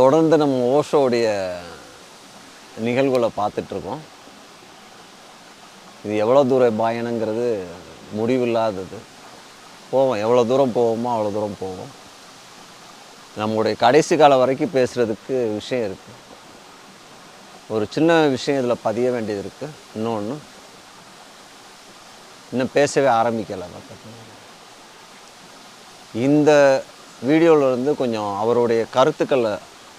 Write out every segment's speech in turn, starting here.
தொடர்ந்து நம்ம ஓஷோடைய நிகழ்வுகளை பார்த்துட்ருக்கோம். இது எவ்வளோ தூர பயணங்கிறது முடிவில்லாதது. போவோம். எவ்வளோ தூரம் போவோமோ அவ்வளோ தூரம் போவோம். நம்முடைய கடைசி காலம் வரைக்கும் பேசுகிறதுக்கு விஷயம் இருக்குது ஒரு சின்ன விஷயம் இதில் பதிய வேண்டியது இருக்குது இன்னொன்று இன்னும் பேசவே ஆரம்பிக்கலை பார்த்தீங்கன்னா இந்த வீடியோவில் இருந்து கொஞ்சம் அவருடைய கருத்துக்களை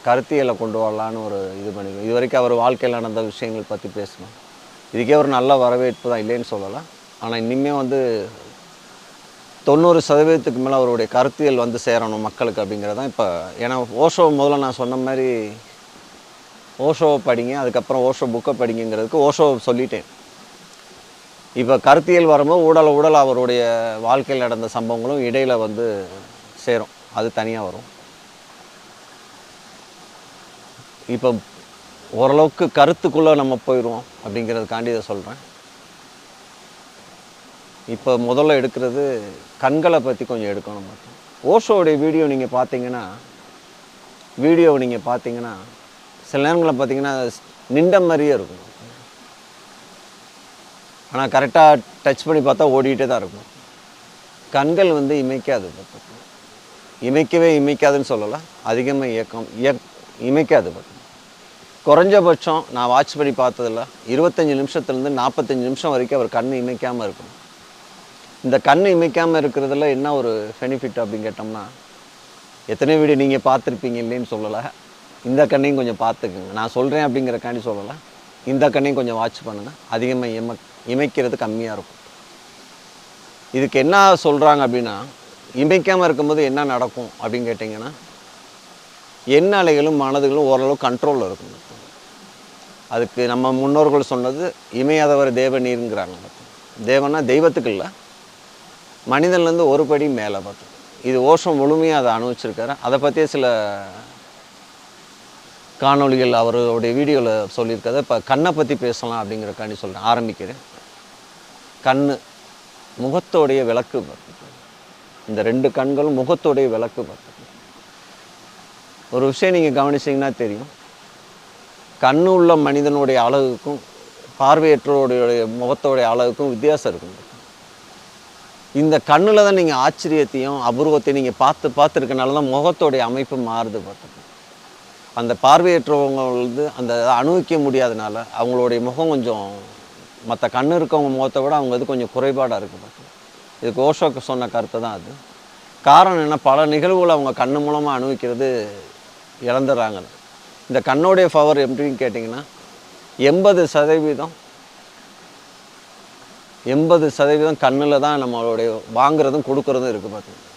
கருத்தியலை கொண்டு வரலான்னு ஒரு இது பண்ணிக்கணும் இது வரைக்கும் அவர் வாழ்க்கையில் நடந்த விஷயங்கள் பற்றி பேசணும். இதுக்கே ஒரு நல்ல வரவேற்பு தான் இல்லைன்னு சொல்லலை. ஆனால் இனிமேல் வந்து தொண்ணூறு சதவீதத்துக்கு மேலே அவருடைய கருத்தியல் வந்து சேரணும் மக்களுக்கு அப்படிங்கிறது தான் இப்போ ஏன்னா ஓஷோ முதல்ல நான் சொன்ன மாதிரி ஓஷோவை படிங்க அதுக்கப்புறம் ஓஷோ புக்கை படிங்கிறதுக்கு ஓஷோவை சொல்லிட்டேன். இப்போ கருத்தியல் வரும்போது உடல் உடல் அவருடைய வாழ்க்கையில் நடந்த சம்பவங்களும் இடையில் வந்து சேரும். அது தனியாக வரும். இப்போ ஓரளவுக்கு கருத்துக்குள்ளே நம்ம போயிடுவோம் அப்படிங்கிறதுக்காண்டி இதை சொல்கிறேன். இப்போ முதல்ல எடுக்கிறது கண்களை பற்றி கொஞ்சம் எடுக்கணும் மட்டும். ஓஷோடைய வீடியோ நீங்கள் பார்த்தீங்கன்னா வீடியோ நீங்கள் பார்த்தீங்கன்னா சில நேரங்களில் பார்த்தீங்கன்னா நின்ற மாதிரியே இருக்கும். ஆனால் கரெக்டாக டச் பண்ணி பார்த்தா ஓடிக்கிட்டே தான் இருக்கும். கண்கள் வந்து இமைக்காது. பார்த்தா இமைக்கவே இமைக்காதுன்னு சொல்லலை. அதிகமாக இயக்கம் இயக் இமைக்காது பட் குறைஞ்சபட்சம் நான் வாட்ச் பண்ணி பார்த்ததில்ல. இருபத்தஞ்சி நிமிஷத்துலேருந்து நாற்பத்தஞ்சு நிமிஷம் வரைக்கும் அவர் கண் இமைக்காமல் இருக்கும் இந்த கண் இமைக்காமல் இருக்கிறதுல என்ன ஒரு பெனிஃபிட் அப்படின்னு கேட்டோம்னா எத்தனை வீடியோ நீங்கள் பார்த்துருப்பீங்க இல்லைன்னு சொல்லலை. இந்த கண்ணையும் கொஞ்சம் பார்த்துக்குங்க. நான் சொல்கிறேன் அப்படிங்கிறக்காண்டி சொல்லலை. இந்த கண்ணையும் கொஞ்சம் வாட்ச் பண்ணுங்கள் அதிகமாக இம இமைக்கிறது கம்மியாக இருக்கும். இதுக்கு என்ன சொல்கிறாங்க அப்படின்னா இமைக்காமல் இருக்கும்போது என்ன நடக்கும் அப்படின்னு கேட்டிங்கன்னா எண்ண அலைகளும் மனதுகளும் ஓரளவு கண்ட்ரோலில் இருக்கும் அதுக்கு நம்ம முன்னோர்கள் சொன்னது இமையாதவர் தேவ நீருங்கிறாங்க தெய்வத்துக்கு இல்லை. மனிதன்லேருந்து ஒரு படி மேலே பார்த்து. இது ஓஷம் முழுமையாக அதை அனுபவிச்சிருக்காரு. அதை பற்றிய சில காணொளிகள் அவருடைய வீடியோவில் சொல்லியிருக்கிறத இப்போ கண்ணை பற்றி பேசலாம் அப்படிங்கிறக்காண்டி சொல்கிறேன் ஆரம்பிக்கிறேன். கண் முகத்தோடைய விளக்கு பார்த்து. இந்த ரெண்டு கண்களும் முகத்தோடைய விளக்கு பார்த்து. ஒரு விஷயம் நீங்கள் கவனிச்சிங்கன்னா தெரியும். கண்ணு உள்ள மனிதனுடைய அழகுக்கும் பார்வையற்றோடைய முகத்தோடைய அழகுக்கும் வித்தியாசம் இருக்கும். இந்த கண்ணில் தான் நீங்கள் ஆச்சரியத்தையும் அபூர்வத்தையும் நீங்கள் பார்த்து பார்த்துருக்கனால தான் முகத்தோடைய அமைப்பு மாறுது பார்த்துக்கோங்க அந்த பார்வையற்றவங்க வந்து அந்த அனுபவிக்க முடியாதனால அவங்களுடைய முகம் கொஞ்சம் மற்ற கண்ணு இருக்கவங்க முகத்தை விட அவங்க இது கொஞ்சம் குறைபாடாக இருக்குது பார்த்துக்கோங்க இதுக்கு ஓஷோக்கு சொன்ன கருத்து தான் அது. காரணம் என்ன? பல நிகழ்வுகளை அவங்க கண்ணு மூலமாக அனுபவிக்கிறது இழந்துடுறாங்க இந்த கண்ணோடைய பவர் எப்படின்னு கேட்டிங்கன்னா எண்பது சதவீதம் எண்பது சதவீதம் கண்ணில் தான் நம்மளுடைய வாங்குறதும் கொடுக்குறதும் இருக்குது பார்த்தீங்கன்னா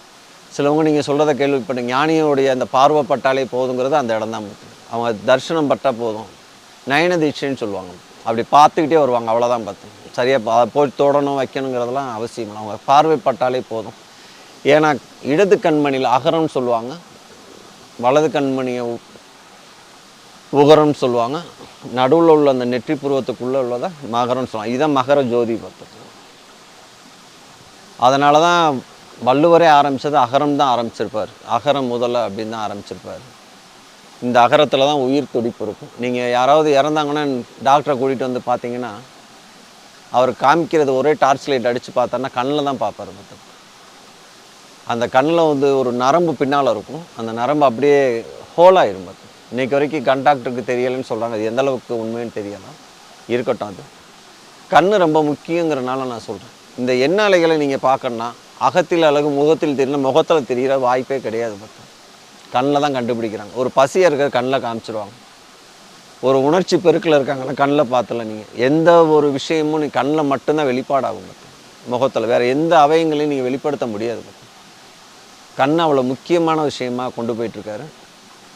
சிலவங்க நீங்கள் சொல்கிறத கேள்விப்பட்ட ஞானியோடைய அந்த பார்வை பட்டாலே போதுங்கிறது அந்த இடம் தான் அவங்க தரிசனம் பட்டால் போதும். நயன தீட்சைன்னு சொல்லுவாங்க. அப்படி பார்த்துக்கிட்டே வருவாங்க அவ்வளோதான் பார்த்து சரியாக போய் தொடணும் வைக்கணுங்கிறதெல்லாம் அவசியம் இல்லை. அவங்க பார்வைப்பட்டாலே போதும். ஏன்னா இடது கண்மணியில் அகரம்னு சொல்லுவாங்க. வலது கண்மணியை உகரம்னு சொல்லுவாங்க. நடுவில் உள்ள அந்த நெற்றி புருவத்துக்குள்ளே உள்ளதை மகரம்னு சொல்லுவாங்க. இதுதான் மகர ஜோதி பத்து அதனால தான் வள்ளுவரே ஆரம்பித்தது அகரம் தான் ஆரம்பிச்சிருப்பார். அகரம் முதல்ல அப்படின்னு தான் ஆரம்பிச்சிருப்பார். இந்த அகரத்தில் தான் உயிர் துடிப்பு இருக்கும். நீங்கள் யாராவது இறந்தாங்கன்னா டாக்டரை கூட்டிகிட்டு வந்து பார்த்தீங்கன்னா அவர் காமிக்கிறது ஒரே டார்ச் லைட் அடித்து பார்த்தோன்னா கண்ணில் தான் பார்ப்பார் மொத்தம் அந்த கண்ணில் வந்து ஒரு நரம்பு பின்னால் இருக்கும். அந்த நரம்பு அப்படியே ஹோலாயிரும் பார்த்து இன்றைக்கி வரைக்கும் கண் டாக்டருக்கு தெரியலைன்னு சொல்கிறாங்க அது எந்த அளவுக்கு உண்மைன்னு தெரியலாம் இருக்கட்டும் அது. கண் ரொம்ப முக்கியங்கிறனால நான் சொல்கிறேன் இந்த எண்ண அலைகளை நீங்கள் பார்க்கணுன்னா அகத்தில் அழகு முகத்தில் தெரியல முகத்தில் தெரிகிற வாய்ப்பே கிடையாது பார்த்து கண்ணில் தான் கண்டுபிடிக்கிறாங்க. ஒரு பசியாக இருக்கிற கண்ணில் காமிச்சிருவாங்க. ஒரு உணர்ச்சி பெருக்கில் இருக்காங்களா கண்ணில் பார்த்தல நீங்கள் எந்த ஒரு விஷயமும் நீ கண்ணில் மட்டும்தான் வெளிப்பாடாகும் முகத்தில். வேறு எந்த அவயங்களையும் நீங்கள் வெளிப்படுத்த முடியாது கண் அவ்வளோ முக்கியமான விஷயமா கொண்டு போயிட்டுருக்காரு.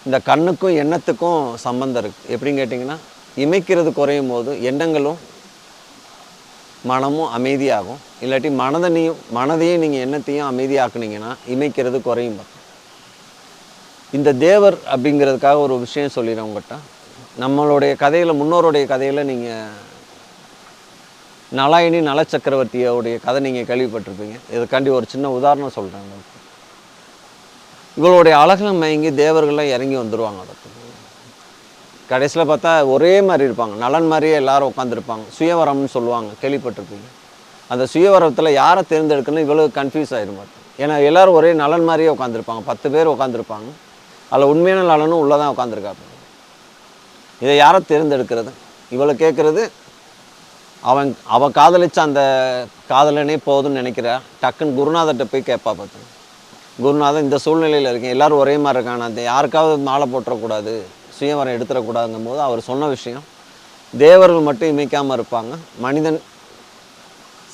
இந்த கண்ணுக்கும் எண்ணத்துக்கும் சம்மந்தம் இருக்குது எப்படின்னு கேட்டிங்கன்னா இமைக்கிறது குறையும் போது எண்ணங்களும் மனமும் அமைதியாகும். இல்லாட்டி மனதனையும் மனதையும் நீங்கள் எண்ணத்தையும் அமைதியாக்குனீங்கன்னா இமைக்கிறது குறையும் இந்த தேவர் அப்படிங்கிறதுக்காக ஒரு விஷயம் சொல்லிடுறேன் உங்கள்கிட்ட நம்மளுடைய கதையில் முன்னோருடைய கதையில் நீங்கள் நலாயினி நல சக்கரவர்த்தியோடைய கதை நீங்கள் கேள்விப்பட்டிருப்பீங்க. இதுக்காண்டி ஒரு சின்ன உதாரணம் சொல்கிறேன் உங்களுக்கு. இவளுடைய அழகில் மயங்கி தேவர்கள்லாம் இறங்கி வந்துடுவாங்க பார்த்துக்கோங்க கடைசியில் பார்த்தா ஒரே மாதிரி இருப்பாங்க. நலன் மாதிரியே எல்லாரும் உட்காந்துருப்பாங்க சுயவரம்னு சொல்லுவாங்க. கேள்விப்பட்டிருப்பீங்க. அந்த சுயவரத்தில் யாரை தேர்ந்தெடுக்கணும் இவ்வளவு கன்ஃபியூஸ் ஆயிரும் ஏன்னா எல்லோரும் ஒரே நலன் மாதிரியே உட்காந்துருப்பாங்க பத்து பேர் உட்காந்துருப்பாங்க அதில் உண்மையான நலனும் உள்ளே தான் உட்காந்துருக்காங்க இதை யாரை தேர்ந்தெடுக்கிறது? இவளை கேட்குறது அவன் அவள் காதலிச்ச அந்த காதலனே போதும்னு நினைக்கிறா? டக்குன்னு குருநாதர்கிட்ட போய் கேட்பா பார்த்து. குருநாதன் இந்த சூழ்நிலையில் இருக்கேன். எல்லாரும் ஒரே மாதிரி இருக்காங்க. அந்த யாருக்காவது மாலை போட்டுறக்கூடாது சுயவரம் எடுத்துடக்கூடாதுங்கும் போது அவர் சொன்ன விஷயம் தேவர்கள் மட்டும் இமைக்காமல் இருப்பாங்க. மனிதன்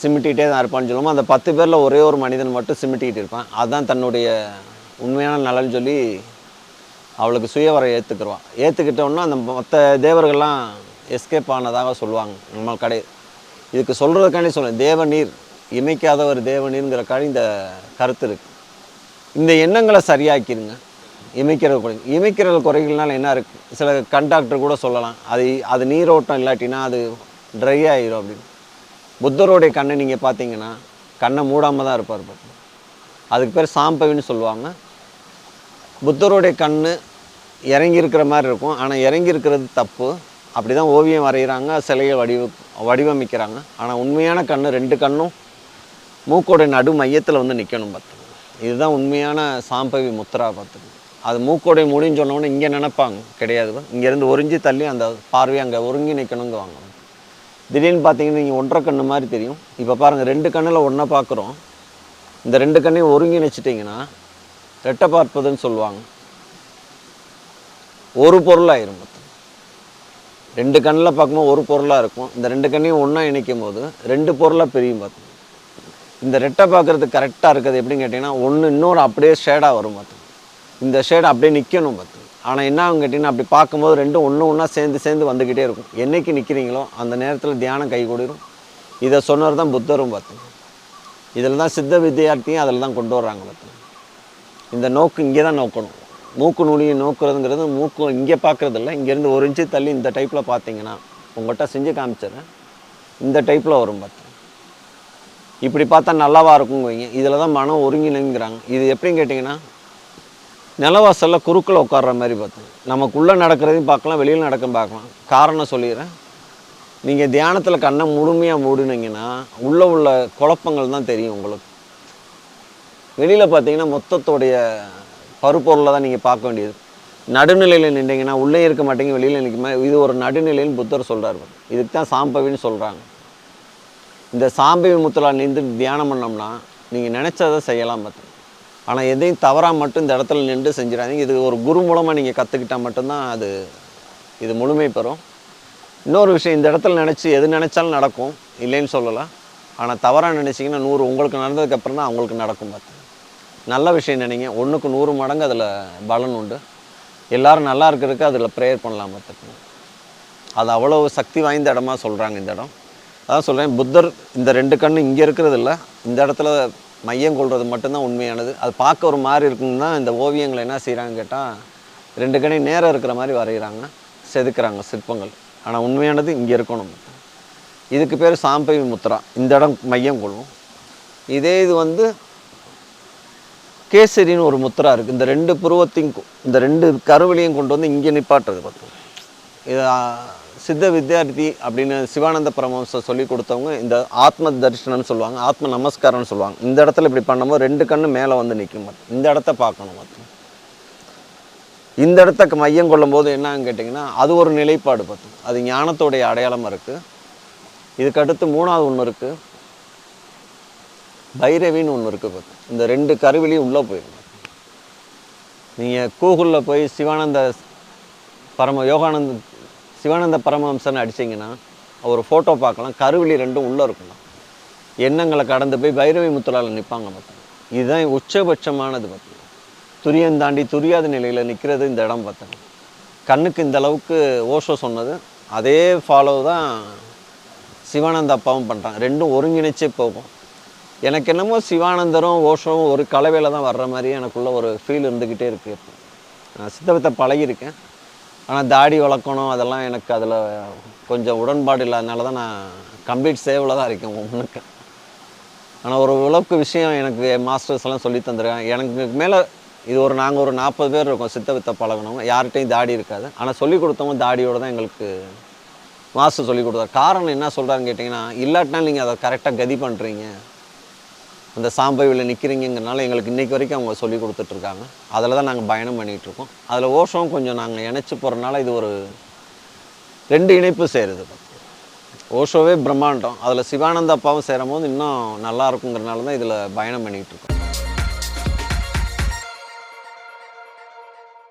சிமிட்டிகிட்டே தான் இருப்பான்னு சொல்லுவோம் அந்த பத்து பேரில் ஒரே ஒரு மனிதன் மட்டும் சிமிட்டிக்கிட்டு இருப்பான். அதுதான் தன்னுடைய உண்மையான நலன் சொல்லி அவளுக்கு சுயவரை ஏற்றுக்குருவான் ஏற்றுக்கிட்டோன்னா அந்த மற்ற தேவர்கள்லாம் எஸ்கேப் ஆனதாக சொல்லுவாங்க. நம்ம கடை இதுக்கு சொல்கிறதுக்காண்டி சொல்லுவேன் தேவநீர் இமைக்காதவர் தேவநீர்ங்கிறக்காண்டி இந்த கருத்து இருக்குது இந்த எண்ணங்களை சரியாக்கிடுங்க இமைக்கிற குறை இமைக்கிற குறைகள்னால என்ன இருக்குது சில கண்டாக்டர் கூட சொல்லலாம். அது அது நீரோட்டம் இல்லாட்டினா அது ட்ரை ஆயிரும் அப்படின்னு. புத்தருடைய கண்ணை நீங்கள் பார்த்தீங்கன்னா கண்ணை மூடாமல் தான் இருப்பார் பாருங்க. அதுக்கு பேர் சாம்பவின்னு சொல்லுவாங்க. புத்தருடைய கண் இறங்கி இருக்கிற மாதிரி இருக்கும். ஆனால் இறங்கி இருக்கிறது தப்பு. அப்படி தான் ஓவியம் வரைகிறாங்க. சிலையை வடிவ வடிவமைக்கிறாங்க. ஆனால் உண்மையான கண் ரெண்டு கண்ணும் மூக்கோட நடு மையத்தில் வந்து நிற்கணும் பார்த்து. இதுதான் உண்மையான சாம்பவி முத்ரா பார்த்துங்க அது மூக்கோடைய முடின்னு சொன்னோன்னே இங்கே நினைப்பாங்க. கிடையாது இங்கேருந்து ஒரிஞ்சு தள்ளி அந்த பார்வையை அங்கே ஒருங்கி நிற்கணுங்குவாங்க திடீர்னு பார்த்தீங்கன்னா நீங்கள் ஒன்றரை கண்ணு மாதிரி தெரியும். இப்போ பாருங்கள் ரெண்டு கண்ணில் ஒன்றை பார்க்குறோம். இந்த ரெண்டு கண்ணையும் ஒருங்கிணைச்சிட்டிங்கன்னா ரெட்டை பார்ப்பதுன்னு சொல்லுவாங்க. ஒரு பொருளாயிரும் மொத்தம். ரெண்டு கண்ணில் பார்க்கும்போது ஒரு பொருளாக இருக்கும். இந்த ரெண்டு கண்ணையும் ஒன்றா இணைக்கும் போது ரெண்டு பொருளாக பிரியும் பார்த்து இந்த ரெட்டை பார்க்குறது கரெக்டாக இருக்குது எப்படின்னு கேட்டிங்கன்னா ஒன்று இன்னொரு அப்படியே ஷேடாக வரும் பார்த்து. இந்த ஷேடு அப்படியே நிற்கணும் பார்த்து. ஆனால் என்ன ஆகும் கேட்டிங்கன்னா அப்படி பார்க்கும்போது ரெண்டும் ஒன்று ஒன்றா சேர்ந்து சேர்ந்து வந்துக்கிட்டே இருக்கும். என்னைக்கு நிற்கிறீங்களோ அந்த நேரத்தில் தியானம் கை கூடிரும். இதை சொன்னவர் தான் புத்தரும் பார்த்து. இதில் தான் சித்த வித்தியார்த்தியும் அதில் தான் கொண்டு வர்றாங்க பார்த்து. இந்த நோக்கு இங்கே தான் நோக்கணும். மூக்கு நுனியை நோக்குறதுங்கிறது மூக்கு இங்கே பார்க்குறது இல்லை இங்கேருந்து ஒரு இன்ச்சு தள்ளி இந்த டைப்பில் பார்த்தீங்கன்னா உங்கள்கிட்ட செஞ்சு காமிச்சிடுறேன். இந்த டைப்பில் வரும் பார்த்து. இப்படி பார்த்தா நல்லாவா இருக்குங்குவீங்க வைங்க. இதில் தான் மனம் ஒருங்கிணைங்கிறாங்க. இது எப்படின்னு கேட்டிங்கன்னா நிலவாசலில் குறுக்கில் உட்கார்ற மாதிரி பார்த்தேன் நமக்குள்ளே நடக்கிறதையும் பார்க்கலாம் வெளியில் நடக்கும் பார்க்கலாம். காரணம் சொல்லிடுறேன். நீங்கள் தியானத்தில் கண்ணை முழுமையாக மூடினீங்கன்னா உள்ளே உள்ள குழப்பங்கள் தான் தெரியும் உங்களுக்கு. வெளியில் பார்த்தீங்கன்னா மொத்தத்தோடைய பருப்பொருளை தான் நீங்கள் பார்க்க வேண்டியது. நடுநிலையில் நின்றீங்கன்னா உள்ளே இருக்க மாட்டேங்க வெளியில் நிற்குமா இது ஒரு நடுநிலைன்னு புத்தர் சொல்கிறார் இதுக்கு தான் சாம்பவின்னு சொல்கிறாங்க இந்த சாம்பி முத்தலா நின்று தியானம் பண்ணோம்னா நீங்கள் நினச்சதை செய்யலாம் பார்த்து ஆனால் எதையும் தவறாக மட்டும் இந்த இடத்துல நின்று செஞ்சிடாதீங்க. இது ஒரு குரு மூலமாக நீங்கள் கற்றுக்கிட்டால் மட்டும்தான் அது இது முழுமை பெறும். இன்னொரு விஷயம் இந்த இடத்துல நினச்சி எது நினச்சாலும் நடக்கும் இல்லைன்னு சொல்லலாம் ஆனால் தவறாக நினச்சிங்கன்னா நூறு உங்களுக்கு நடந்ததுக்கப்புறம் தான் அவங்களுக்கு நடக்கும் பார்த்து நல்ல விஷயம் நினைங்க. ஒன்றுக்கு நூறு மடங்கு அதில் பலன் உண்டு. எல்லோரும் நல்லா இருக்கிறதுக்கு அதில் ப்ரேயர் பண்ணலாம் பார்த்துக்கணும் அது அவ்வளோ சக்தி வாய்ந்த இடமா சொல்கிறாங்க இந்த இடம். அதான் சொல்கிறேன் புத்தர் இந்த ரெண்டு கண்ணு இங்கே இருக்கிறது இல்லை இந்த இடத்துல மையம் கொள்வது மட்டும்தான் உண்மையானது. அது பார்க்க ஒரு மாதிரி இருக்குன்னா இந்த ஓவியங்களை என்ன செய்கிறாங்க கேட்டால் ரெண்டு கணி நேரம் இருக்கிற மாதிரி வரைகிறாங்க செதுக்குறாங்க சிற்பங்கள். ஆனால் உண்மையானது இங்கே இருக்கணும். இதுக்கு பேர் சாம்பவி முத்ரா. இந்த இடம் மையம் கொள்வோம். இதே இது வந்து கேசரின்னு ஒரு முத்ரா இருக்குது இந்த ரெண்டு புருவத்தையும் இந்த ரெண்டு கருவிலையும் கொண்டு வந்து இங்கே நிப்பாட்டுறது பார்த்து இது சித்த வித்யார்த்தி அப்படின்னு சிவானந்த பரமஹம்சர் சொல்லி கொடுத்தவங்க இந்த ஆத்ம தரிசனம்னு சொல்லுவாங்க ஆத்ம நமஸ்காரம்னு சொல்லுவாங்க. இந்த இடத்துல இப்படி பண்ணும்போது ரெண்டு கண்ணு மேலே வந்து நிற்கும் இந்த இடத்த பார்க்கணும் பார்த்து. இந்த இடத்த மையம் கொள்ளும் போது என்னன்னு கேட்டிங்கன்னா அது ஒரு நிலைப்பாடு பார்த்து அது ஞானத்தோடைய அடையாளமாக இருக்குது இதுக்கு அடுத்து மூணாவது ஒன்று இருக்குது பைரவின்னு ஒன்று இருக்குது பார்த்து இந்த ரெண்டு கருவிலையும் உள்ளே போயிடும் நீங்கள் கூகுளில் போய் சிவானந்த பரம யோகானந்த சிவானந்த பரமஹம்சன் அடிச்சிங்கன்னா ஒரு ஃபோட்டோ பார்க்கலாம். கருவிலி ரெண்டும் உள்ளே இருக்குங்க எண்ணங்களை கடந்து போய் பைரவி முத்துலால் நிற்பாங்க பார்த்தா இதுதான் உச்சபட்சமானது பார்த்தா துரியம் தாண்டி துரியாத நிலையில் நிற்கிறது இந்த இடம் பார்த்தேன் கண்ணுக்கு இந்த அளவுக்கு ஓஷோ சொன்னது. அதே ஃபாலோ தான் சிவானந்த அப்பாவும் பண்ணுறாங்க ரெண்டும் ஒருங்கிணைச்சே போகும். எனக்கு என்னமோ சிவானந்தரும் ஓஷோவும் ஒரு கலவையில் தான் வர்ற மாதிரி எனக்குள்ள ஒரு ஃபீல் இருந்துக்கிட்டே இருக்குது நான் சித்தவத்தை பழகியிருக்கேன். ஆனால் தாடி வளர்க்கணும் அதெல்லாம் எனக்கு அதில் கொஞ்சம் உடன்பாடு இல்லாதனால தான் நான் கம்ப்ளீட் சேவில் தான் இருக்கேன் உனக்கு. ஆனால் ஒரு உழவுக்கு விஷயம் எனக்கு மாஸ்டர்ஸ் எல்லாம் சொல்லி தந்துருக்கேன் எனக்கு மேலே இது ஒரு நாங்கள் ஒரு நாற்பது பேர் இருக்கோம் சித்த வித்த பழகினவங்க. யார்கிட்டையும் தாடி இருக்காது. ஆனால் சொல்லி கொடுத்தவங்க தாடியோட தான் எங்களுக்கு மாஸ்டர் சொல்லி கொடுத்தாரு காரணம் என்ன சொல்கிறாருன்னு கேட்டிங்கன்னா இல்லாட்டினாலும் நீங்கள் அதை கரெக்டாக கதி பண்ணுறீங்க அந்த சாம்பவியில் நிற்கிறீங்கிறனால எங்களுக்கு இன்றைக்கி வரைக்கும் அவங்க சொல்லி கொடுத்துட்ருக்காங்க. அதில் தான் நாங்கள் பயணம் பண்ணிகிட்ருக்கோம். அதில் ஓஷம் கொஞ்சம் நாங்கள் இணைச்சி போகிறனால இது ஒரு ரெண்டு இணைப்பு சேருது. ஓஷோவே பிரம்மாண்டம். அதில் சிவானந்த அப்பாவும் சேரும் போது இன்னும் நல்லா இருக்குங்கிறனால தான் இதில் பயணம் பண்ணிகிட்டு இருக்கோம்